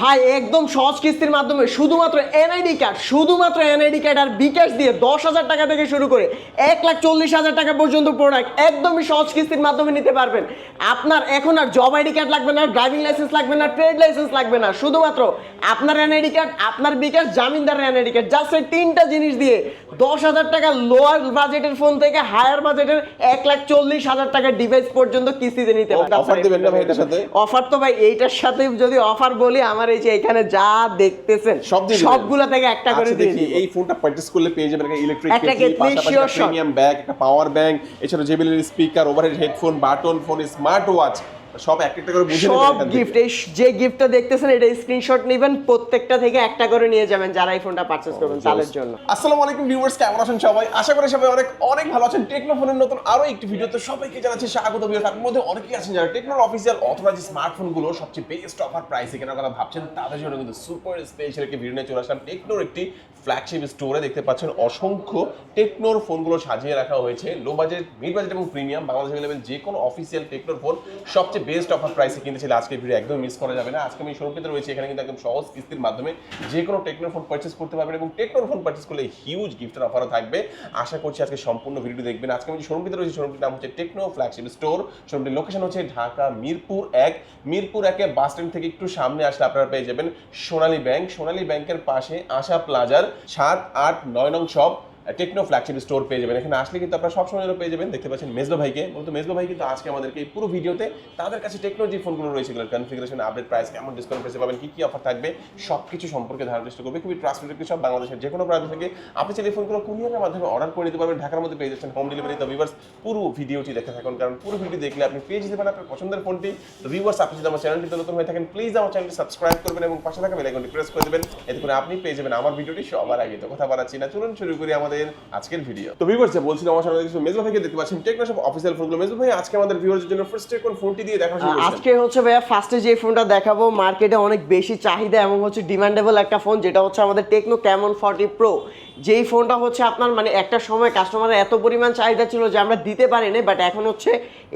ভাই একদম সহজ কিস্তির মাধ্যমে শুধুমাত্র এনআইডি কার্ড শুধুমাত্র এনআইডি কার্ড আর বিকাশ দিয়ে দশ হাজার টাকা থেকে শুরু করে এক লাখ চল্লিশ হাজার টাকা পর্যন্ত প্রোডাক্ট একদমই সহজ কিস্তির মাধ্যমে নিতে পারবেন। আপনার এখন আর জব আইডি কার্ড লাগবে না ড্রাইভিং লাইসেন্স লাগবে না ট্রেড লাইসেন্স লাগবে না। শুধুমাত্র আপনার এনআইডি কার্ড আপনার বিকাশ জামিনদারের এনআইডি কার্ড জাস্ট এই তিনটা জিনিস দিয়ে দশ হাজার টাকা লোয়ার বাজেটের ফোন থেকে হায়ার বাজেটের এক লাখ চল্লিশ হাজার টাকার ডিভাইস পর্যন্ত কিস্তিতে নিতে পারবেন? অফার তো ভাই এইটার সাথে যদি অফার বলি আমার এই যে এখানে যা দেখতেছেন সব। সবগুলা থেকে একটা করে আচ্ছা দেখি এই ফোনটা পারচেজ করলে পেয়ে যাবেন একটা ইলেকট্রিক। প্রিমিয়াম ব্যাগ একটা পাওয়ার ব্যাংক এছাড়া জেবিএল এর speaker overhead headphone button phone smart watch সব এক একটা করে বুঝে সব। গিফট এই যে গিফটটা দেখতেছেন এটা স্ক্রিনশট নেবেন প্রত্যেকটা থেকে একটা করে নিয়ে যাবেন যারা এই ফোনটা পারচেজ করবেন তাদের জন্য। আসসালামু আলাইকুম ভিউয়ার্স কেমন আছেন সবাই? আশা করি সবাই অনেক অনেক ভালো আছেন। নতুন আরও একটি ভিডিওতে সবাইকে জানাচ্ছি স্বাগত ভিউয়ার্স। মধ্যে অনেকেই আছেন যারা টেকনোর অফিসিয়াল অথরাইজ স্মার্টফোনগুলো সবচেয়ে বেস্ট অফার প্রাইসে কেনার কথা ভাবছেন তাদের জন্য কিন্তু সুপার স্পেশাল একটি ভিডিও নিয়ে চলে আসলাম। টেকনোর একটি ফ্ল্যাগশিপ স্টোরে দেখতে পাচ্ছেন অসংখ্য টেকনোর ফোনগুলো সাজিয়ে রাখা হয়েছে। লো বাজেট মিড বাজেট এবং প্রিমিয়াম বাংলাদেশ অ্যাভেলেবেল যে কোনো অফিসিয়াল টেকনোর ফোন সবচেয়ে বেস্ট অফার প্রাইসে কিনতে চাইলে আজকে ভিডিও একদম মিস করা যাবে না। আজকে আমি শোরুমটিতে রয়েছে, এখানে কিন্তু একদম সহজ কিস্তির মাধ্যমে যে কোনো টেকনোর ফোন পারচেস করতে পারবেন এবং টেকনোর ফোন পারচেস করলে হিউজ গিফটের অফারও থাকবে। আশা করছি আজকে সম্পূর্ণ ভিডিও দেখবেন। আজকে আমি যে শোরুমটিতে রয়েছে শোরুমটির নাম হচ্ছে টেকনো ফ্ল্যাগশিপ স্টোর শোরুমটির লোকেশন হচ্ছে ঢাকা মিরপুর এক। মিরপুর একে বাস স্ট্যান্ড থেকে একটু সামনে আসলে আপনারা পেয়ে যাবেন সোনালী ব্যাংক সোনালী ব্যাংকের পাশে আশা প্লাজার সাত আট নয় নং শপ টেকনো ফ্ল্যাগশিপ স্টোর পেয়ে যাবেন। এখানে আসলে কিন্তু আপনারা সবসময় পেয়ে যাবেন, দেখতে পাচ্ছেন মেজলো ভাইকে। মূলত মেজলো ভাই কিন্তু আজকে আমাদেরকে এই পুরো ভিডিওতে তাদের কাছে টেকনো যে ফোনগুলো রয়েছে, এগুলোর কনফিগারেশন আপডেট প্রাইস কেমন ডিসকাউন্ট প্রাইসে পাবেন, কি কি অফার থাকবে সব কিছু সম্পর্কে ধারণার চেষ্টা করবে। খুবই ট্রান্সপোর্টেড সব বাংলাদেশের যে কোনো প্রান্ত থেকে আপনি চাইলে ফোনগুলো কুরিয়ারের মাধ্যমে অর্ডার করে নিতে পারবেন। ঢাকার মধ্যে পেয়ে যাচ্ছেন হোম ডেলিভারি তো ভিউয়ার্স পুরো ভিডিওটি দেখে থাকুন, কারণ পুরো ভিডিও দেখলে আপনি পেয়ে যেতে পারেন আপনার পছন্দের ফোনটি তো ভিউয়ার্স আপনি যদি আমার চ্যানেলটিতে নতুন হয়ে থাকেন প্লিজ আমার চ্যানেলটি সাবস্ক্রাইব করবেন এবং পাশে থাকা বেল আইকনটি প্রেস করে দেবেন। এতে করে আপনি পেয়ে যাবেন আমার ভিডিওটি সবার আগে। তো কথা বাড়াচ্ছি না। চলুন শুরু করি আমাদের আজকের ভিডিও তো ভিউয়ার্স বলছিলাম আমার সামনে কিছু মেজবা ভাইকে দেখতে পাচ্ছেন টেকনো সব অফিসিয়াল ফোনগুলো মেজবা ভাই আজকে আমাদের ভিউয়ার্সের জন্য ফার্স্ট কোন ফোনটি দিয়ে দেখা শুরু আজকে হচ্ছে ভাইয়া ফার্স্টে যে ফোনটা দেখাবো মার্কেটে অনেক বেশি চাহিদা এবং হচ্ছে ডিমান্ডেবল একটা ফোন যেটা হচ্ছে আমাদের টেকনো ক্যামন ফর্টি প্রো যেই ফোনটা হচ্ছে আপনার মানে একটা সময় কাস্টমারের এত পরিমাণ চাহিদা ছিল যে আমরা দিতে পারিনি বাট এখন হচ্ছে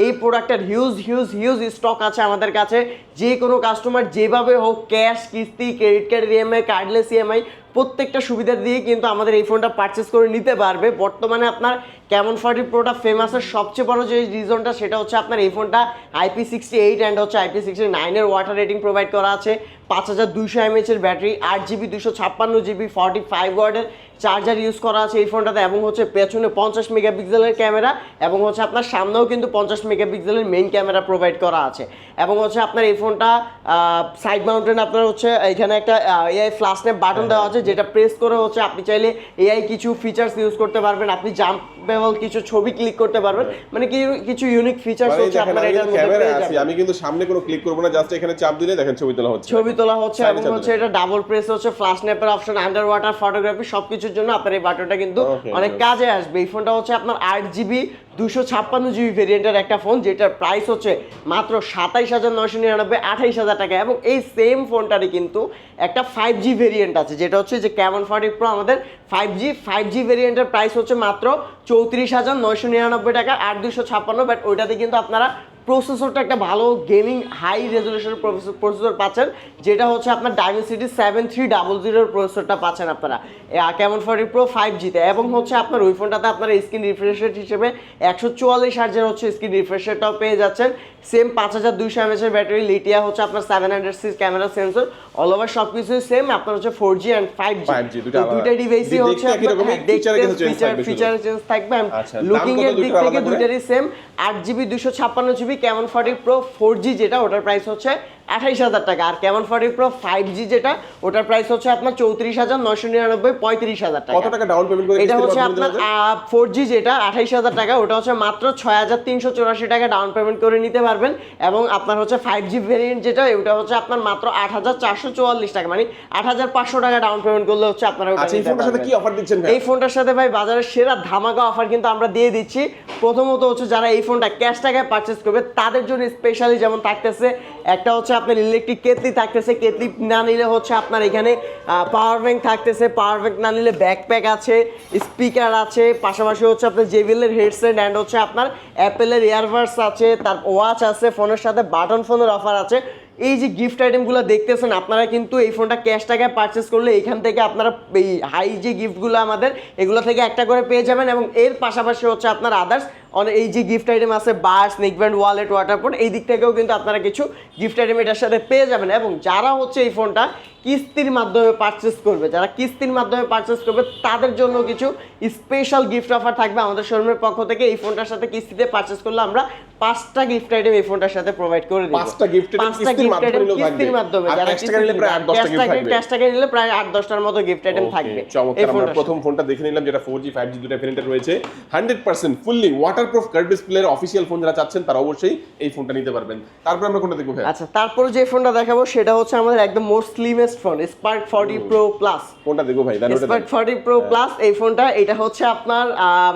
এই প্রোডাক্টের হিউজ হিউজ হিউজ স্টক আছে আমাদের কাছে। যে কোনো কাস্টমার যেভাবে হোক ক্যাশ কিস্তি ক্রেডিট কার্ডের ইএমআই কার্ডলেস ইএমআই প্রত্যেকটা সুবিধা দিয়ে কিন্তু আমাদের এই ফোনটা পারচেস করে নিতে পারবে। বর্তমানে আপনার কেমন ফর্টি প্রোটা ফেমাসের সবচেয়ে বড় যে রিজনটা সেটা হচ্ছে আপনার এই ফোনটা আইপি সিক্সটি এইট অ্যান্ড হচ্ছে আইপি সিক্সটি নাইনের ওয়াটার রেটিং প্রোভাইড করা আছে। পাঁচ হাজার দুইশো এমএচের ব্যাটারি আট জিবি দুশো ছাপ্পান্ন জিবি ফর্টি ফাইভ ওয়ার্ডের চার্জার ইউজ করা আছে এই ফোনটাতে এবং হচ্ছে পেছনে পঞ্চাশ মেগাপিক্সেলের ক্যামেরা এবং হচ্ছে আপনার সামনেও কিন্তু পঞ্চাশ মেগাপিক্সেলের মেইন ক্যামেরা প্রোভাইড করা আছে। এবং হচ্ছে আপনার এই ফোনটা সাইড মাউন্টেন আপনার হচ্ছে এখানে একটা এআই ফ্লাশ বাটন দেওয়া আছে যেটা প্রেস করে হচ্ছে আপনি চাইলে এআই কিছু ফিচার্স ইউজ করতে পারবেন। আপনি কিছু ছবি ক্লিক করতে পারবেন। মানে কি- কিছু ইউনিক ফিচার্স মানে হচ্ছে দেখেন আপনার এটার মধ্যে পেয়ে যাবেন। আমি কিন্তু সামনে কোনো ক্লিক করব না জাস্ট এখানে চাপ দিলে দেখেন ছবি তোলা হচ্ছে। ছবি তোলা হচ্ছে এবং হচ্ছে এটা ডাবল প্রেস হচ্ছে ফ্ল্যাশ ন্যাপের অপশন আন্ডার ওয়াটার ফটোগ্রাফি সবকিছুর জন্য আপনার এই বাটনটা কিন্তু অনেক কাজে আসবে। এই ফোনটা হচ্ছে আপনার আট জিবি দুশো ছাপ্পান্ন জিবি ভেরিয়েন্টের একটা ফোন যেটার প্রাইস হচ্ছে মাত্র সাতাইশ হাজার নয়শো নিরানব্বই, আঠাইশ হাজার টাকা। এবং এই সেম ফোনটারই কিন্তু একটা ফাইভ জি ভেরিয়েন্ট আছে, যেটা হচ্ছে যে ক্যামন ফার্টি প্রো আমাদের ফাইভ জি ফাইভ জি ভেরিয়েন্টের প্রাইস হচ্ছে মাত্র চৌত্রিশ হাজার নয়শো নিরানব্বই টাকা, আর দুশো ছাপ্পান্ন বাট ওইটাতে কিন্তু আপনারা প্রসেসরটা একটা ভালো গেমিং হাই রেজলিউশনের প্রসেসর পাচ্ছেন যেটা হচ্ছে আপনার ডাইমেনসিটি সেভেন থ্রি ডাবল জিরোর প্রসেসরটা পাচ্ছেন আপনারা। কেমন ফর্টি প্রো ফাইভ জিতে এবং হচ্ছে আপনার ওই ফোনটাতে আপনারা স্ক্রিন রিফ্রেশ রেট হিসেবে একশো চুয়াল্লিশ হার্জের হচ্ছে স্ক্রিন রিফ্রেশ রেটটাও পেয়ে যাচ্ছেন। সেম পাঁচ হাজার দুইশো এমএচের ব্যাটারি লিটিয়া হচ্ছে আপনার seven hundred six camera sensor all over সব কিছুই সেম আপনার হচ্ছে four G and five G 5G দুটো আলাদা। দুইটা ডিভাইসই হচ্ছে ফিচার ফিচার চেঞ্জ থাকবে আচ্ছা, লুকিং এর দিক থেকে? দুইটারই সেম আট জিবি দুশো ছাপ্পান্ন জিবি কেমন ফর্টি প্রো ফোর জি যেটা ওটার প্রাইস হচ্ছে আঠাইশ হাজার টাকা। আর কেমন ফর্টি প্রো ফাইভ জি যেটা ওটার প্রাইস হচ্ছে আপনার চৌত্রিশ হাজার নয়শো নিরানব্বই পঁয়ত্রিশ হাজার টাকা। কত টাকা ডাউন পেমেন্ট করে এটা হচ্ছে আপনার? ফোর জি যেটা আঠাইশ হাজার টাকা ওটা হচ্ছে মাত্র ছয় হাজার তিনশো চৌরাশি টাকা ডাউন পেমেন্ট করে নিতে পারবেন। এবং আপনার হচ্ছে ফাইভ জি ভেরিয়েন্ট যেটা ওটা হচ্ছে আপনার মাত্র আট হাজার চারশো চুয়াল্লিশ টাকা। মানে আট হাজার পাঁচশো টাকা ডাউন পেমেন্ট করলে হচ্ছে আপনারা আচ্ছা এই ফোনটার সাথে কি অফার দিচ্ছেন এই ফোনটার সাথে ভাই বাজারের সেরা ধামাকা অফার কিন্তু আমরা দিয়ে দিচ্ছি। প্রথমত হচ্ছে যারা এই ফোনটা ক্যাশ টাকায় পারচেস করবে তাদের জন্য স্পেশালি যেমন থাকতেছে, একটা হচ্ছে আপনার ইলেকট্রিক কেতলি থাকতেছে, কেতলি না নিলে হচ্ছে আপনার এখানে পাওয়ার ব্যাঙ্ক থাকতেছে পাওয়ার ব্যাংক না নিলে ব্যাকপ্যাক আছে স্পিকার আছে, পাশাপাশি হচ্ছে আপনার জেবিএলের হেডসেট অ্যান্ড হচ্ছে আপনার অ্যাপেলের ইয়ারবাডস আছে, তার ওয়াচ আছে, ফোনের সাথে বাটন ফোনের অফার আছে। এই যে গিফট আইটেমগুলো দেখতেছেন, আপনারা কিন্তু এই ফোনটা ক্যাশ টাকায় পারচেস করলে এখান থেকে আপনারা এই হাই যে গিফটগুলো আমাদের, এগুলো থেকে একটা করে পেয়ে যাবেন এবং এর পাশাপাশি হচ্ছে আপনার আদার্স এই যে গিফট আইটেম আছে বার্স নেকব্যান্ড ওয়ালেট ওয়াটারপোর্ট এই দিক থেকেও কিন্তু আপনারা কিছু গিফট আইটেম এটার সাথে পেয়ে যাবেন। এবং যারা হচ্ছে এই ফোনটা কিস্তির মাধ্যমে পারচেস করবে। যারা কিস্তির মাধ্যমে পারচেস করবে তাদের জন্য কিছু স্পেশাল গিফট অফার থাকবে আমাদের শোরুমের পক্ষ থেকে। এই ফোনটার সাথে কিস্তিতে পারচেস করলে আমরা পাঁচটা গিফট আইটেম এই ফোনটার সাথে প্রোভাইড করে দিই পাঁচটা item পাঁচটা মাধ্যমে নিলেও কিস্তির মাধ্যমে যারা টাকা নিলে প্রায় টাকা নিলে মতো গিফট আইটেম থাকবে। চমৎকার। আমরা প্রথম ফোনটা দেখে নিলাম যেটা ফোর জি ফাইভ জি দুটা ভেরিয়েন্টে রয়েছে। Hundred percent fully waterproof curve ডিসপ্লের অফিসিয়াল ফোন যারা চাচ্ছেন তারা অবশ্যই এই ফোনটা নিতে পারবেন। তারপর আমরা কোনটা দেখব আচ্ছা তারপরে যে ফোনটা দেখাবো সেটা হচ্ছে আমাদের একদম most slimmest phone Spark forty pro plus কোনটা দেখো ভাই স্পার্ক দেন। ফর্টি প্রো প্লাস এই ফোনটা এটা হচ্ছে আপনার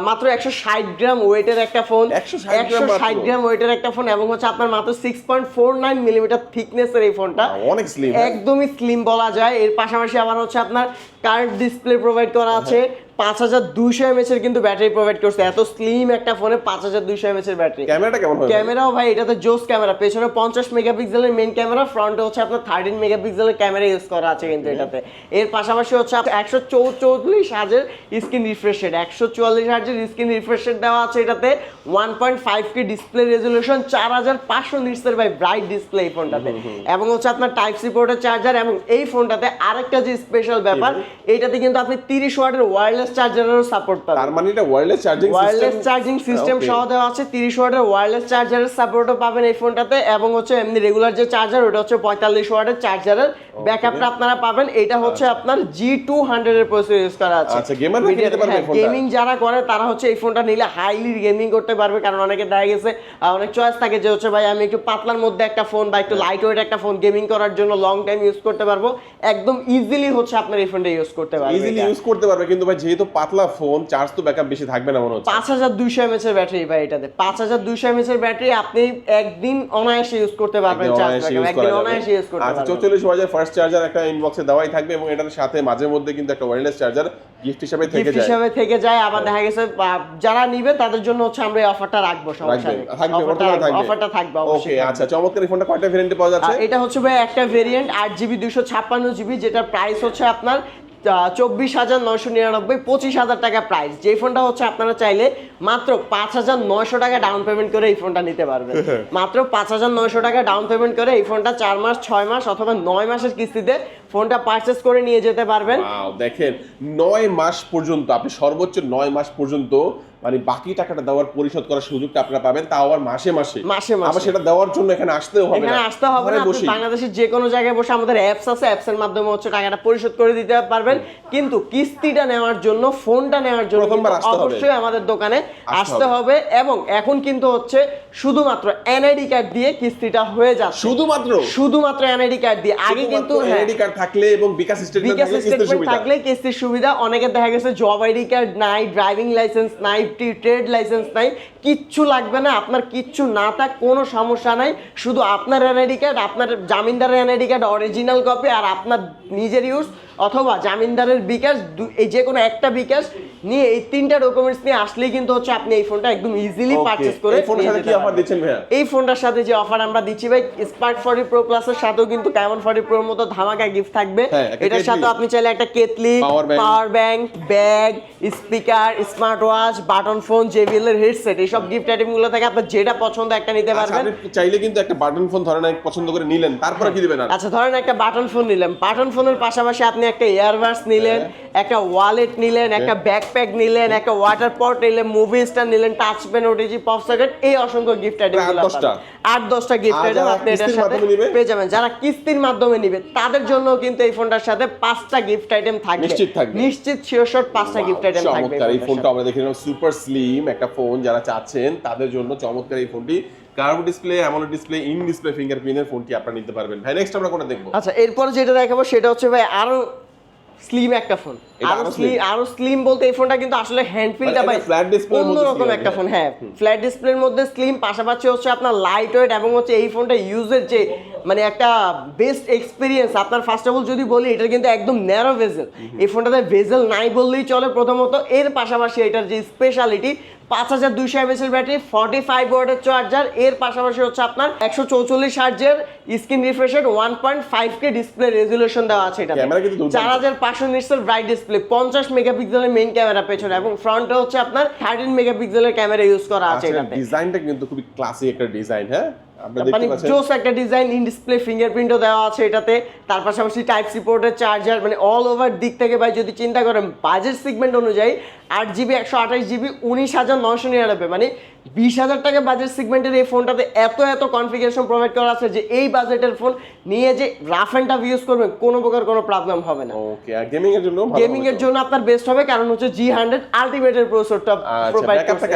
মাত্র একশো ষাট গ্রাম ওয়েটের একটা ফোন 160 গ্রাম ওয়েটের একটা ফোন এবং হচ্ছে আপনার মাত্র six point four nine millimetre থিকনেসের এই ফোনটা। অনেক স্লিম একদমই স্লিম বলা যায়। এর পাশাপাশি আবার হচ্ছে আপনার কার্ড ডিসপ্লে প্রোভাইড করা আছে। পাঁচ হাজার দুইশো এমএচ এর কিন্তু ব্যাটারি প্রোভাইড করছে। এত স্লিম একটা ফোনে পাঁচ হাজার দুইশো এমএচ এর ব্যাটারি ক্যামেরাটা কেমন ক্যামেরাও ভাই এটাতে জোস ক্যামেরা। পেছনে পঞ্চাশ মেগাপিক্সেলের মেইন ক্যামেরা ফ্রন্টে হচ্ছে আপনার থার্টিন মেগাপিক্সেলের ক্যামেরা ইউজ করা আছে কিন্তু এটাতে। এর পাশাপাশি হচ্ছে একশো চৌচল্লিশ হাজার স্ক্রিন রিফ্রেশ রেট একশো চুয়াল্লিশ হাজার স্ক্রিন রিফ্রেশ রেট দেওয়া আছে এটাতে। One point five K display resolution চার হাজার পাঁচশো নিটসের ভাই ব্রাইট ডিসপ্লে এই ফোনটাতে এবং হচ্ছে আপনার টাইপ সি পোর্টের চার্জার এবং এই ফোনটাতে আরেকটা যে স্পেশাল ব্যাপার এইটাতে কিন্তু আপনি তিরিশ ওয়াটের ওয়্যারলেস চার্জারেরও সাপোর্ট পাবেন তার মানে এটা wireless charging wireless charging system সহ দেওয়া আছে 30 ওয়াটের ওয়্যারলেস চার্জারের সাপোর্টও পাবেন এই ফোনটাতে এবং হচ্ছে এমনি রেগুলার যে চার্জার ওটা হচ্ছে 45 ওয়াটের চার্জারের ব্যাকআপটা আপনারা পাবেন। এটা হচ্ছে আপনার G200 এর প্রসেসর ইউজ করা আছে। আচ্ছা, gamer রা নিতে পারবে ফোনটা? গেমিং যারা করে তারা হচ্ছে এই ফোনটা নিলে হাইলি গেমিং করতে পারবে কারণ অনেকে দেখা গেছে অনেক চয়েস থাকে যে হচ্ছে ভাই আমি একটু পাতলার মধ্যে একটা ফোন বা একটু লাইট ওয়েট একটা ফোন গেমিং করার জন্য লং টাইম ইউজ করতে পারব। একদম ইজিলি হচ্ছে আপনার এই ফোনটা ইউজ করতে পারবে ইজিলি ইউজ করতে পারবে কিন্তু ভাই যেহেতু পাতলা ফোন চার্জ তো ব্যাকআপ বেশি থাকবে না মনে হচ্ছে। পাঁচ হাজার দুইশো এমএচ এর ব্যাটারি ভাই এটাতে। পাঁচ হাজার দুইশো এমএচ এর ব্যাটারি আপনি একদিন অনায়াসে ইউজ করতে পারবেন একদিন অনায়াসে ইউজ করতে আচ্ছা পারবেন। চৌচল্লিশ হাজার ফার্স্ট চার্জার একটা ইনবক্সে দেওয়াই থাকবে এবং এটার সাথে মাঝে মধ্যে কিন্তু একটা ওয়্যারলেস চার্জার গিফট হিসাবে থেকে যায়। হিসাবে থেকে যায় আবার দেখা গেছে যারা নিবে তাদের জন্য হচ্ছে আমরা এই অফারটা রাখব সমস্যা নেই। থাকবে অফারটা থাকবে। অফারটা থাকবে ওকে আচ্ছা চমৎকার ফোনটা কয়টা ভেরিয়েন্টে পাওয়া যাচ্ছে? এটা হচ্ছে ভাই একটা ভেরিয়েন্ট আট জিবি দুশো ছাপ্পান্ন জিবি যেটার প্রাইস হচ্ছে আপনার চব্বিশ হাজার নয়শো নিরানব্বই পঁচিশ হাজার টাকা প্রাইস যে ফোনটা হচ্ছে আপনারা চাইলে মাত্র পাঁচ হাজার নয়শো টাকা ডাউন পেমেন্ট করে এই ফোনটা নিতে পারবেন। মাত্র পাঁচ হাজার নয়শো টাকা ডাউন পেমেন্ট করে এই ফোনটা চার মাস ছয় মাস অথবা নয় মাসের কিস্তিতে ফোনটা পারচেস করে নিয়ে যেতে পারবেন। দেখেন নয় মাস পর্যন্ত আপনি সর্বোচ্চ নয় মাস পর্যন্ত মানে বাকি টাকাটা দেওয়ার পরিশোধ করার সুযোগটা আপনারা পাবেন তাও আবার মাসে মাসে। মাসে মাসে। আবার সেটা দেওয়ার জন্য এখানে আসতেও হবে এখানে আসতে হবে না আপনি বাংলাদেশের যে কোনো জায়গায় বসে আমাদের অ্যাপস আছে অ্যাপসের মাধ্যমে হচ্ছে টাকাটা পরিশোধ করে দিতে পারবেন। কিন্তু কিস্তিটা নেওয়ার জন্য ফোনটা নেওয়ার জন্য। অবশ্যই আমাদের দোকানে আসতে হবে। এবং এখন কিন্তু হচ্ছে শুধুমাত্র এনআইডি কার্ড দিয়ে কিস্তিটা হয়ে যাচ্ছে। শুধুমাত্র? শুধুমাত্র এনআইডি কার্ড দিয়ে। আগে কিন্তু হ্যাঁ, এনআইডি কার্ড থাকলে এবং বিকাশ স্টেটমেন্ট থাকলে কিস্তির সুবিধা। অনেকের দেখা গেছে জব আইডি কার্ড নাই ড্রাইভিং লাইসেন্স নাই ট্রেড লাইসেন্স নাই কিচ্ছু লাগবে না। আপনার কিচ্ছু না থাক কোনো সমস্যা নাই। শুধু আপনার এনআইডি কার্ড আপনার জামিনদারের এনআইডি কার্ড অরিজিনাল কপি আর আপনার নিজের ইউজ অথবা জামিনদারের বিকাশ এই যে কোনো একটা বিকাশ নিয়ে এই তিনটা ডকুমেন্টস নিয়ে আসলেই কিন্তু হচ্ছে আপনি এই ফোনটা একদম ইজিলি পারচেজ করে এই ফোনের সাথে কি অফার দিচ্ছেন ভাইয়া? এই ফোনটার সাথে যে অফার আমরা দিচ্ছি ভাই স্মার্ট ফর্টি প্রো প্লাসের সাথেও কিন্তু কেমন ফর্টি প্রোর মতো ধামাকা গিফট থাকবে। হ্যাঁ, এটার সাথে আপনি চাইলে একটা kettle power bank bag speaker smart watch button phone JBL এর হেডসেট এই সব গিফট আইটেমগুলো থেকে আপনি যেটা পছন্দ একটা নিতে আচ্ছা, পারবেন। চাইলে কিন্তু একটা বাটন ফোন ধরেন এক পছন্দ করে নিলেন তারপরে কি দিবেন আচ্ছা ধরেন একটা বাটন ফোন নিলেন। বাটন ফোনের পাশাপাশি আপনি একটা ইয়ারবাডস নিলেন একটা ওয়ালেট নিলেন একটা ব্যাকপ্যাক নিলেন একটা ওয়াটার পট নিলেন মুভি স্টার নিলেন touch pen OTG pop socket এই অসংখ্য গিফট আইটেম আট দশটা। গিফট আইটেম আপনি এটার সাথে পেয়ে যাবেন। যারা কিস্তির মাধ্যমে নিবে তাদের জন্য কিন্তু এই ফোনটার সাথে পাঁচটা গিফট আইটেম থাকবে। নিশ্চিত থাকবে। নিশ্চিত শিওর পাঁচটা গিফট আইটেম থাকবে এই ফোনটা। আমরা দেখে নিলাম সুপার স্লিম একটা ফোন যারা চাচ্ছেন তাদের জন্য চমৎকার এই ফোনটি curve display AMOLED display in display ফিঙ্গারপ্রিন্টের ফোনটি আপনারা নিতে পারবেন। ভাই নেক্সট আমরা কোনটা দেখব? আচ্ছা এরপর যেটা দেখাবো সেটা হচ্ছে ভাই আরও স্লিম একটা ফোন আরও স্লিম আরও স্লিম বলতে এই ফোনটা কিন্তু আসলে হ্যান্ড ফিলটা ভাই display এর মধ্যে অন্যরকম একটা। ফোন হ্যাঁ। ফ্ল্যাট ডিসপ্লের মধ্যে স্লিম পাশাপাশি হচ্ছে আপনার লাইট ওয়েট এবং হচ্ছে এই ফোনটা ইউজের যে মানে একটা বেস্ট এক্সপিরিয়েন্স আপনার ফার্স্ট অফ অল যদি বলি এটা কিন্তু একদম ন্যারো ভেজেল এই ফোনটাতে ভেজেল নাই বললেই চলে প্রথমত। এর পাশাপাশি এটার যে স্পেশালিটি পাঁচ হাজার দুইশো এমএসএল ব্যাটারি ফর্টি ফাইভ ওয়াটের চার্জার এর পাশাপাশি হচ্ছে আপনার একশো চৌচল্লিশ হার্জের screen রিফ্রেশের one point five K display resolution দেওয়া আছে এটা কিন্তু চার হাজার পাঁচশো নিটসেল ব্রাইট ডিসপ্লে পঞ্চাশ মেগাপিক্সেলের মেইন ক্যামেরা পেছনে এবং ফ্রন্টে হচ্ছে আপনার থার্টিন মেগাপিক্সেলের ক্যামেরা ইউজ করা আছে এটা ডিজাইনটা কিন্তু খুবই ক্লাসিক একটা ডিজাইন হ্যাঁ? মানে জোস একটা ডিজাইন ইন ডিসপ্লে ফিঙ্গারপ্রিন্টও দেওয়া আছে এটাতে। তার পাশাপাশি টাইপ সি পোর্টের চার্জার মানে অল ওভার দিক থেকে ভাই যদি চিন্তা করেন বাজেট সেগমেন্ট অনুযায়ী আট জিবি একশো আঠাশ জিবি উনিশ হাজার নশো নিরানব্বই। মানে বিশ হাজার টাকা বাজেট সেগমেন্টের এই ফোনটাতে এত এত কনফিগারেশন প্রোভাইড করা আছে যে এই বাজেটের ফোন নিয়ে যে রাফ অ্যান্ড টাফ ইউজ করবেন কোনো প্রকার কোনো প্রবলেম হবে না। ওকে আর গেমিং এর জন্য গেমিং এর জন্য আপনার বেস্ট হবে কারণ হচ্ছে জি হান্ড্রেড আলটিমেটের প্রসেসরটা প্রোভাইড করছে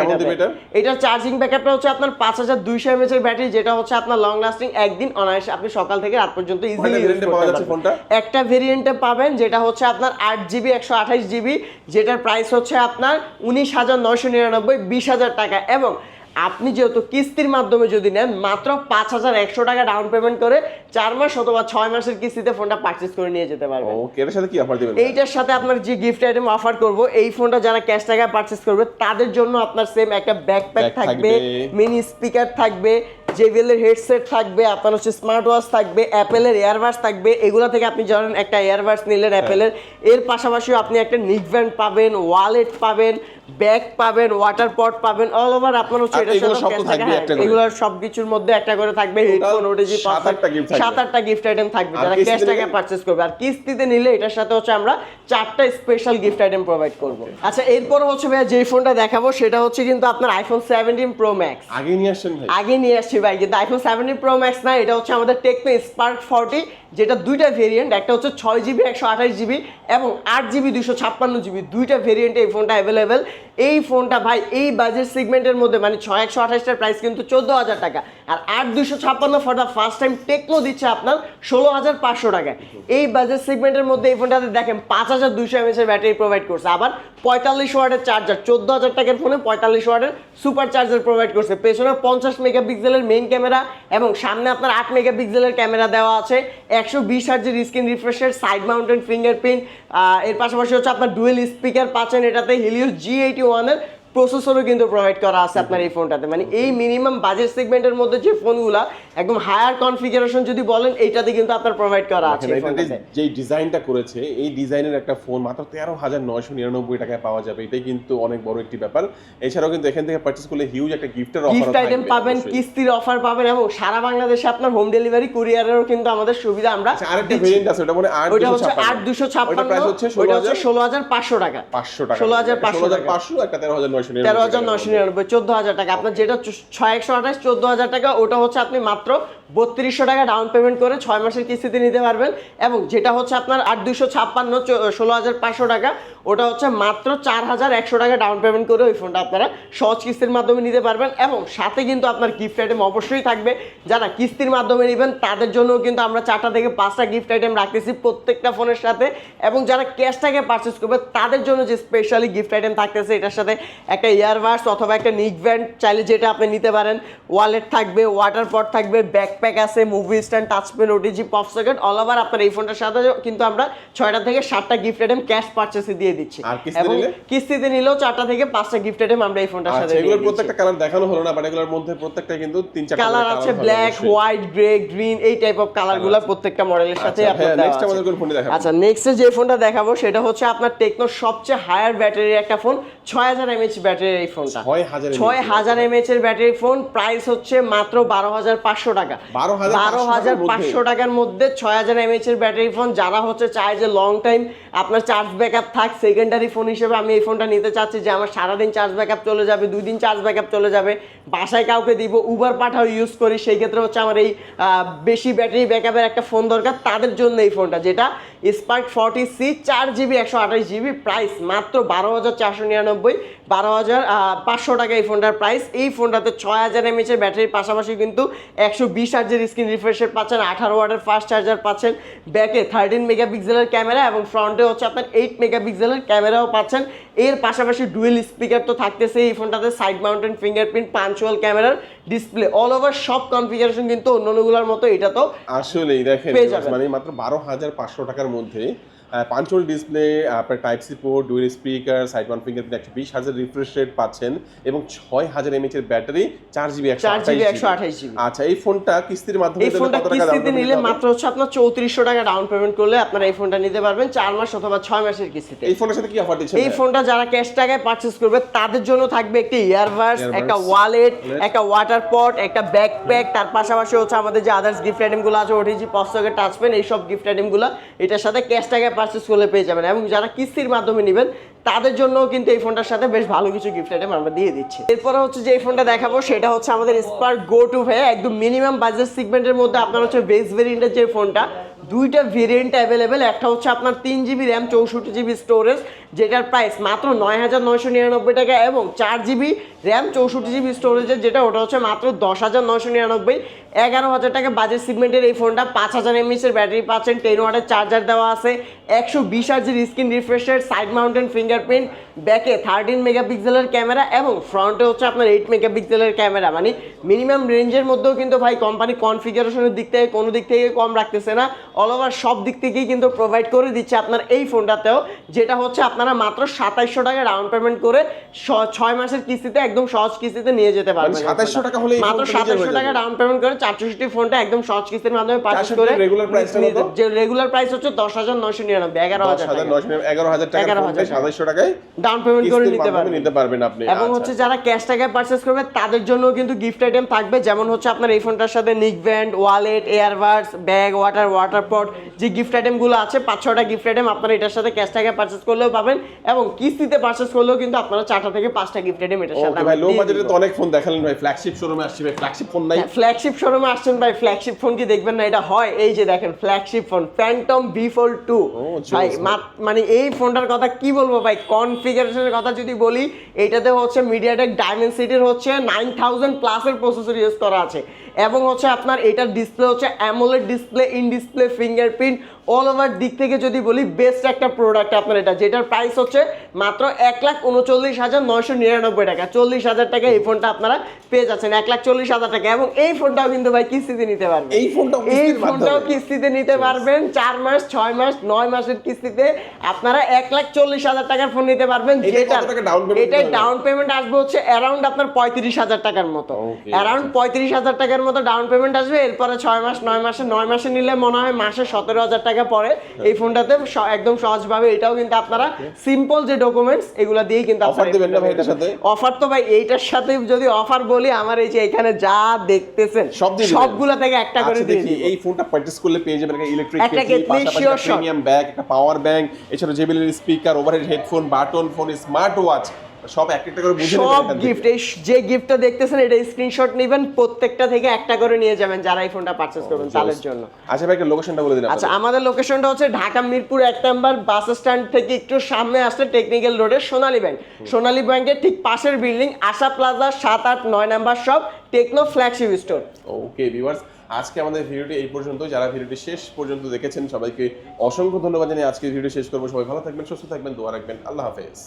এটার চার্জিং ব্যাকআপটা হচ্ছে আপনার পাঁচ হাজার দুইশো এমএচ এর ব্যাটারি যেটা হচ্ছে আপনার লং লাস্টিং একদিন অনায়াসে আপনি সকাল থেকে রাত পর্যন্ত ইজিলি? একটা ভেরিয়েন্টে পাবেন যেটা হচ্ছে আপনার আট জিবি একশো আঠাশ জিবি যেটার প্রাইস হচ্ছে আপনার উনিশ হাজার নয়শো নিরানব্বই বিশ হাজার টাকা এবং আপনি যেহেতু কিস্তির মাধ্যমে যদি নেন মাত্র পাঁচ হাজার একশো টাকা ডাউন পেমেন্ট করে চার মাস অথবা ছয় মাসের কিস্তিতে ফোনটা পারচেজ করে নিয়ে যেতে পারবেন ওকে এর সাথে কি অফার দিবেন এইটার সাথে আপনার যে গিফট আইটেম অফার করব এই ফোনটা যারা ক্যাশ টাকায় পারচেস করবে তাদের জন্য আপনার সেম একটা ব্যাকপ্যাক থাকবে। মিনি স্পিকার থাকবে জেবিএল এর হেডসেট থাকবে, আপনার হচ্ছে স্মার্ট ওয়াচ থাকবে, অ্যাপেলের এয়ারবার্স থাকবে, এগুলো থেকে আপনি জানেন একটা এয়ারবার্স নিলেন অ্যাপেলের। এর পাশাপাশিও আপনি একটা নিক ব্যান্ড পাবেন ওয়ালেট পাবেন ব্যাগ পাবেন ওয়াটার পট পাবেন অল ওভার আপনার হচ্ছে এগুলো সব থাকবে হ্যাঁ, একটা করে। এগুলোর সবকিছুর মধ্যে একটা করে থাকবে হেডফোন ওটিজি সাত আটটা গিফট আইটেম থাকবে যারা ক্যাশ টাকায় নিলে? পারচেস করবে। আর কিস্তিতে নিলে এটার সাথে হচ্ছে আমরা চারটা স্পেশাল গিফট আইটেম প্রোভাইড করব। আচ্ছা এরপর হচ্ছে ভাইয়া যে ফোনটা দেখাবো সেটা হচ্ছে কিন্তু আপনার আইফোন সেভেন্টিন প্রো ম্যাক্স আগে নিয়ে আসছেন ভাই? আগে নিয়ে আসছি ভাই কিন্তু আইফোন সেভেন্টিন প্রো ম্যাক্স না এটা হচ্ছে আমাদের টেকনো স্পার্ক ফর্টি যেটা দুইটা ভেরিয়েন্ট একটা হচ্ছে ছয় জিবি একশো আঠাশ জিবি এবং আট জিবি দুশো ছাপ্পান্ন জিবি দুইটা ভেরিয়েন্টে এই ফোনটা অ্যাভেলেবেল এই ফোনটা ভাই, এই বাজেট সেগমেন্টের মধ্যে মানে ছয় একশো আঠাশটার প্রাইস কিন্তু চোদ্দ হাজার টাকা। আর আট দুশো ছাপ্পান্ন for the first time Tecno দিচ্ছে আপনার ষোলো হাজার পাঁচশো টাকায়। এই বাজেট সেগমেন্টের মধ্যে এই ফোনটাতে দেখেন পাঁচ হাজার দুশো এমএস এর ব্যাটারি প্রোভাইড করছে। আবার পঁয়তাল্লিশ ওয়ার্ডের চার্জার চোদ্দ হাজার টাকার ফোনে পঁয়তাল্লিশ ওয়ার্ডের সুপার চার্জার প্রোভাইড করছে। পেছনে পঞ্চাশ মেগাপিক্সেলের মেইন ক্যামেরা এবং সামনে আপনার আট মেগাপিক্সেলের ক্যামেরা দেওয়া আছে। একশো বিশ হার্জের স্ক্রিন রিফ্রেশের সাইড মাউন্টেন ফিঙ্গারপ্রিন্ট এর পাশাপাশি হচ্ছে আপনার ডুয়েল স্পিকার পাচ্ছেন এটাতে হিলিও জি এইটি ওয়ানের প্রসেসরও কিন্তু প্রোভাইড করা আছে আপনার এই ফোনটাতে মানে এই মিনিমাম বাজেট সেগমেন্টের মধ্যে যে ফোনগুলা একদম হায়ার কনফিগারেশন যদি বলেন এইটাতে কিন্তু আপনার প্রোভাইড করা আছে যে ডিজাইনটা করেছে এই ডিজাইনের একটা ফোন মাত্র তেরো হাজার নয়শো নিরানব্বই টাকায় পাওয়া যাবে। এটাই কিন্তু অনেক বড় একটি ব্যাপার। এছাড়াও কিন্তু এখান থেকে পার্চেস করলে হিউজ একটা গিফটের অফার গিফট আইটেম পাবেন কিস্তির অফার পাবেন এবং সারা বাংলাদেশে আপনার হোম ডেলিভারি কুরিয়ারেরও কিন্তু আমাদের সুবিধা আমরা আচ্ছা, আরেকটা ভেরিয়েন্ট আছে ওটা মানে আট হচ্ছে আট দুশো ছাপ্পান্ন। প্রাইস হচ্ছে ষোলো হাজার পাঁচশো টাকা। পাঁচশো টাকা। ষোলো হাজার পাঁচশো টাকা। পাঁচশো একটা তেরো হাজার তেরো হাজার নশো নিরানব্বই চোদ্দ হাজার টাকা। আপনার যেটা ছয় একশো আঠাশ চোদ্দ হাজার টাকা ওটা হচ্ছে আপনি মাত্র বত্রিশশো টাকা ডাউন পেমেন্ট করে ছয় মাসের কিস্তিতে নিতে পারবেন। এবং যেটা হচ্ছে আপনার আট দুশো ছাপ্পান্ন ষোলো হাজার পাঁচশো টাকা ওটা হচ্ছে মাত্র চার হাজার একশো টাকা ডাউন পেমেন্ট করে ওই ফোনটা আপনারা সহজ কিস্তির মাধ্যমে নিতে পারবেন। এবং সাথে কিন্তু আপনার গিফট আইটেম অবশ্যই থাকবে। যারা কিস্তির মাধ্যমে নেবেন তাদের জন্য কিন্তু আমরা চারটা থেকে পাঁচটা গিফট আইটেম রাখতেছি প্রত্যেকটা ফোনের সাথে। এবং যারা ক্যাশ টাকা পারচেস করবে তাদের জন্য যে স্পেশালি গিফট আইটেম থাকতেছে এটার সাথে একটা ইয়ারবাডস অথবা একটা নিক ব্যান্ড চাইলে যেটা আপনি নিতে পারেন। ওয়ালেট থাকবে ওয়াটার পট থাকবে ব্যাকপ্যাক আছে movie stand touch pen OTG pop socket all over আপনার এই ফোনটার সাথে কিন্তু আমরা ছয়টা থেকে সাতটা গিফট আইটেম ক্যাশ পারচেসে দিয়ে দিচ্ছি। এবং কিস্তিতে নিলেও চারটা থেকে পাঁচটা গিফট আইটেম আমরা এই ফোনটার সাথে আচ্ছা এগুলোর প্রত্যেকটা কালার দেখানো হলো না বাট এগুলোর মধ্যে প্রত্যেকটা কিন্তু তিন চারটা কালার আছে ব্ল্যাক হোয়াইট গ্রে গ্রিন এই টাইপ অফ কালারগুলো প্রত্যেকটা মডেলের সাথে আচ্ছা, আপনার হ্যাঁ, আছে। আমাদের কোন ফোনটি দেখাবেন? আচ্ছা নেক্সট যে ফোনটা দেখাবো সেটা হচ্ছে আপনার টেকনোর সবচেয়ে হায়ার ব্যাটারির একটা ফোন ছয় হাজার এমএইচ ব্যাটারির এই ফোনটা। ছয় হাজার এর ব্যাটারি। ফোন প্রাইস হচ্ছে মাত্র বারো হাজার পাঁচশো টাকা। বারো হাজার পাঁচশো টাকার মধ্যে। ছয় হাজার এর ব্যাটারি ফোন যারা হচ্ছে চায় যে লং টাইম আপনার চার্জ ব্যাকআপ থাক সেকেন্ডারি ফোন হিসেবে আমি এই ফোনটা নিতে চাচ্ছি যে আমার সারাদিন চার্জ ব্যাকআপ চলে যাবে দুই দিন চার্জ ব্যাকআপ চলে যাবে। বাসায় কাউকে দিব উবার পাঠাও ইউজ করি সেই ক্ষেত্রে হচ্ছে আমার এই বেশি ব্যাটারি ব্যাকআপের একটা ফোন দরকার। তাদের জন্য এই ফোনটা যেটা স্পার্ক ফর্টি সি চার জিবি একশো আঠাশ জিবি প্রাইস মাত্র বারো হাজার চারশো নিরানব্বই বারো হাজার পাঁচশো টাকা এই ফোনটার প্রাইস এই ফোনটাতে ছয় হাজার এমএচ এর ব্যাটারির পাশাপাশি কিন্তু একশো বিশ হার্জের স্ক্রিন রিফ্রেশের পাচ্ছেন আঠারো ওয়াটের ফাস্ট চার্জার পাচ্ছেন। ব্যাকে থার্টিন মেগাপিক্সেলের ক্যামেরা এবং ফ্রন্টে হচ্ছে আপনার এইট মেগাপিক্সেলের ক্যামেরাও পাচ্ছেন। এর পাশাপাশি ডুয়েল স্পিকার তো থাকতেছে এই ফোনটাতে সাইড মাউন্টেন ফিঙ্গারপ্রিন্ট পাঞ্চুয়াল ক্যামেরার ডিসপ্লে অল ওভার সব কনফিগারেশন কিন্তু অন্যান্যগুলোর মতো এটা তো আসলেই দেখেন মানে মাত্র বারো হাজার পাঁচশো টাকার মধ্যে পাঞ্চল ডিসপ্লে আপনার type C port dual speaker side one finger একশো বিশ হাজার রিফ্রেশ রেট পাচ্ছেন এবং ছয় হাজার এমএচ এর ব্যাটারি চার জিবি একশো 4 GB, আঠাশ 128 GB আচ্ছা এই ফোনটা কিস্তির মাধ্যমে এই ফোনটা কিস্তিতে নিলে মাত্র হচ্ছে আপনার চৌত্রিশশো টাকা ডাউন পেমেন্ট করলে আপনারা এই ফোনটা নিতে পারবেন চার মাস অথবা ছয় মাসের কিস্তিতে। এই ফোনের সাথে কি অফার দিচ্ছেন এই ফোনটা যারা ক্যাশ টাকায় পারচেস করবে তাদের জন্য থাকবে একটি Earbuds, একটা ওয়ালেট একটা ওয়াটার পট একটা ব্যাকপ্যাক তার পাশাপাশি হচ্ছে আমাদের যে আদার্স গিফট আইটেমগুলো আছে ওটিজি পস্তকে টাচ পেন এইসব গিফট আইটেমগুলো এটার সাথে ক্যাশ টাকায় পারচেস করলে পেয়ে যাবেন এবং যারা কিস্তির মাধ্যমে নেবেন, তাদের জন্য কিন্তু এই ফোনটার সাথে বেশ ভালো কিছু গিফট আইটেম আমরা দিয়ে দিচ্ছি। এরপরে হচ্ছে যে ফোনটা দেখাবো, সেটা হচ্ছে আমাদের স্পার্ক গো টু ভাই একদম মিনিমাম বাজেট সেগমেন্টের মধ্যে আপনার হচ্ছে বেস ভেরিয়েন্টের যে ফোনটা, দুইটা ভেরিয়েন্ট অ্যাভেলেবেল একটা হচ্ছে আপনার তিন জিবি র্যাম চৌষট্টি জিবি স্টোরেজ যেটার প্রাইস মাত্র নয় হাজার নয়শো নিরানব্বই টাকা এবং চার জিবি র্যাম চৌষট্টি জিবি স্টোরেজের যেটা ওটা হচ্ছে মাত্র দশ হাজার নয়শো নিরানব্বই। এগারো হাজার টাকা বাজেট সিগমেন্টের এই ফোনটা, পাঁচ হাজার এমএসের ব্যাটারি পাচ্ছেন টেন ওয়াটের চার্জার দেওয়া আছে একশো বিশ আর্জির স্ক্রিন রিফ্রেশের সাইড মাউন্টেন ফিঙ্গারপ্রিন্ট ব্যাকে থার্টিন মেগাপিক্সেলের ক্যামেরা এবং ফ্রন্টে হচ্ছে আপনার এইট মেগাপিক্সেলের ক্যামেরা মানে মিনিমাম রেঞ্জের মধ্যেও কিন্তু ভাই কোম্পানি কনফিগারেশনের দিক থেকে কোনো দিক থেকে কম রাখতেছে না। অল ওভার সব দিক থেকেই কিন্তু প্রোভাইড করে দিচ্ছে আপনার এই ফোনটাতেও যেটা হচ্ছে আপনারা মাত্র সাতাইশশো টাকা ডাউন পেমেন্ট করে ছয় মাসের কিস্তিতে একদম সহজ কিস্তিতে নিয়ে যেতে পারবেন এই 2700 ফোনটা। টাকা হলে মাত্র সাতাইশশো টাকা ডাউন পেমেন্ট করে চারশোষট্টি ফোনটা একদম সহজ কিস্তির মাধ্যমে পারচেস করে রেগুলার প্রাইস হচ্ছে দশ হাজার নয়শো নিরানব্বই এগারো হাজার হাজার নয়শো এগারো হাজার টাকা 11,000 টাকায় ডাউন পেমেন্ট করে নিতে পারবেন নিতে পারবেন আপনি। এবং আচ্ছা। হচ্ছে যারা ক্যাশ টাকায় পারচেস করবে তাদের জন্য কিন্তু গিফট আইটেম থাকবে। যেমন হচ্ছে আপনার এই ফোনটার সাথে neck band wallet airbuds bag water water pot যে গিফট আইটেমগুলো আছে পাঁচ ছটা গিফট আইটেম আপনারা এটার সাথে ক্যাশ টাকায় পারচেস করলেও পাবেন। এবং কিস্তিতে পারচেস করলেও কিন্তু আপনারা চারটা থেকে পাঁচটা গিফট আইটেম এটার সাথে ভাই লো বাজেটে তো অনেক ফোন দেখালেন ভাই। ফ্ল্যাগশিপ শোরুমে আসছি ভাই। ফ্ল্যাগশিপ ফোন নাই। ফ্ল্যাগশিপ শোরুমে আসছেন ভাই। ফ্ল্যাগশিপ ফোন কি দেখবেন না? এটা হয়। এই যে দেখেন flagship phone Phantom V Fold two ভাই মানে এই ফোনটার কথা কি বলব ভাই? কনফিগারেশনের কথা যদি বলি এটাতে হচ্ছে মিডিয়াটেক ডায়মেনসিটির হচ্ছে নাইন থাউজেন্ড প্লাসের প্রসেসর ইউজ করা আছে। এবং হচ্ছে আপনার এটার ডিসপ্লে হচ্ছে AMOLED display in display fingerprint all over দিক থেকে যদি বলি বেস্ট একটা প্রোডাক্ট আপনার এটা যেটার প্রাইস হচ্ছে মাত্র এক লাখ উনচল্লিশ হাজার নয়শো নিরানব্বই টাকা। চল্লিশ হাজার টাকা এই ফোনটা আপনারা পেয়ে যাচ্ছেন এক লাখ চল্লিশ হাজার টাকা। এবং এই ফোনটাও কিন্তু ভাই কিস্তিতে নিতে পারবেন। এই ফোনটাও এই ফোনটাও কিস্তিতে নিতে পারবেন চার মাস ছয় মাস নয় মাসের কিস্তিতে আপনারা এক লাখ চল্লিশ হাজার টাকার ফোন নিতে পারবেন যেটা ডাউন পেমেন্ট আসবে হচ্ছে অ্যারাউন্ড আপনার পঁয়ত্রিশ হাজার টাকার মতো। অ্যারাউন্ড পঁয়ত্রিশ হাজার টাকার মতো ডাউন পেমেন্ট আসবে এরপরে ছয় মাস নয় মাসে নয় মাসে নিলে মনে হয় মাসে সতেরো হাজার টাকা পরে এই ফোনটাতে একদম সহজভাবে এটাও কিন্তু আপনারা সিম্পল যে ডকুমেন্টস এগুলো দিয়েই কিন্তু Offer দিবেন না ভাই এটার সাথে? অফার তো ভাই এইটার সাথে যদি অফার বলি আমার এই যে এখানে যা দেখতেছেন সব দিয়ে দিবেন? থেকে একটা করে আচ্ছা দেখি। এই ফোনটা পারচেজ করলে পেয়ে যাবেন একটা ইলেকট্রিক একটা কেটলি। প্রিমিয়াম ব্যাগ একটা পাওয়ার ব্যাংক এছাড়া JBL speaker overhead headphone button phone smart watch সব এক একটা করে বুঝে সব গিফট এই যে গিফটটা দেখতেছেন এটা স্ক্রিনশট নেবেন প্রত্যেকটা থেকে একটা করে নিয়ে যাবেন যারা এই ফোনটা পারচেজ করবেন তাদের জন্য। আচ্ছা ভাই লোকেশনটা বলে দিন আচ্ছা। আমাদের লোকেশনটা হচ্ছে ঢাকা মিরপুর এক নাম্বার বাস স্ট্যান্ড থেকে একটু সামনে আসলে টেকনিক্যাল রোডের সোনালী ব্যাংক সোনালী ব্যাংকের ঠিক পাশের বিল্ডিং আশা প্লাজা সাত আট নয় নাম্বার সব Tecno flagship store okay viewers আজকে আমাদের ভিডিওটি এই পর্যন্ত যারা ভিডিওটি শেষ পর্যন্ত দেখেছেন সবাইকে অসংখ্য ধন্যবাদ জানিয়ে আজকে ভিডিও শেষ করব। সবাই ভালো থাকবেন সুস্থ থাকবেন দোয়া রাখবেন। আল্লাহ হাফেজ।